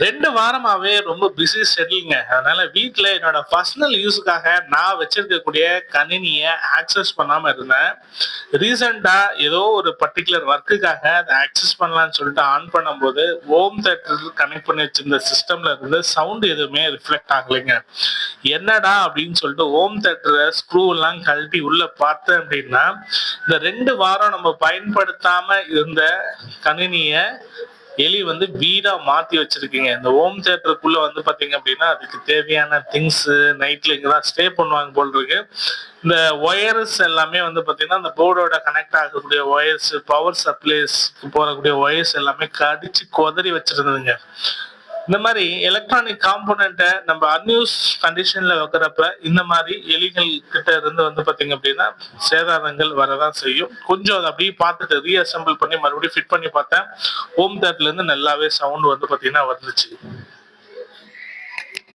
ரெண்டு வாரமாவே ரொம்ப பிஸி ஷெட்யூலுங்க அதனால வீட்டில் என்னோட பர்சனல் யூஸுக்காக நான் வச்சிருக்கக்கூடிய கணினியை ஆக்சஸ் பண்ணாம இருந்தேன். ரீசெண்டாக ஏதோ ஒரு பர்டிகுலர் ஒர்க்குக்காக அதை ஆக்சஸ் பண்ணலான்னு சொல்லிட்டு ஆன் பண்ணும்போது ஹோம் தேட்டர் கனெக்ட் பண்ணி வச்சிருந்த சிஸ்டம்ல இருந்து சவுண்ட் எதுவுமே ரிஃப்ளெக்ட் ஆகலைங்க. என்னடா அப்படின்னு சொல்லிட்டு ஹோம் தேட்டரை ஸ்க்ரூ எல்லாம் கழட்டி உள்ள பார்த்தேன் அப்படின்னா இந்த ரெண்டு வாரம் நம்ம பயன்படுத்தாம இருந்த கணினியை எலி வந்து வீடா மாத்தி வச்சிருக்கீங்க. இந்த ஹோம் தியேட்டருக்குள்ள வந்து பாத்தீங்க அப்படின்னா அதுக்கு தேவையான திங்ஸ் நைட்ல இங்கதான் ஸ்டே பண்ணுவாங்க போல் இருக்கு. இந்த ஒயர்ஸ் எல்லாமே வந்து பாத்தீங்கன்னா அந்த போர்டோட கனெக்ட் ஆகக்கூடிய ஒயர்ஸ் பவர் சப்ளைஸ் போறக்கூடிய ஒயர்ஸ் எல்லாமே கடிச்சு கொதறி வச்சிருந்ததுங்க. இந்த மாதிரி எலக்ட்ரானிக் காம்போனண்ட்டை நம்ம அன்யூஸ் கண்டிஷன்ல வைக்கிறப்ப இந்த மாதிரி எலிகள் கிட்ட இருந்து வந்து பாத்தீங்க அப்படின்னா சேதாரங்கள் வரதான் செய்யும். கொஞ்சம் அதை அப்படியே பார்த்துட்டு ரீஅசம்பிள் பண்ணி மறுபடியும் ஃபிட் பண்ணி பார்த்தேன். ஹோம் தேட்டர்ல இருந்து நல்லாவே சவுண்ட் வந்து பாத்தீங்கன்னா வந்துச்சு.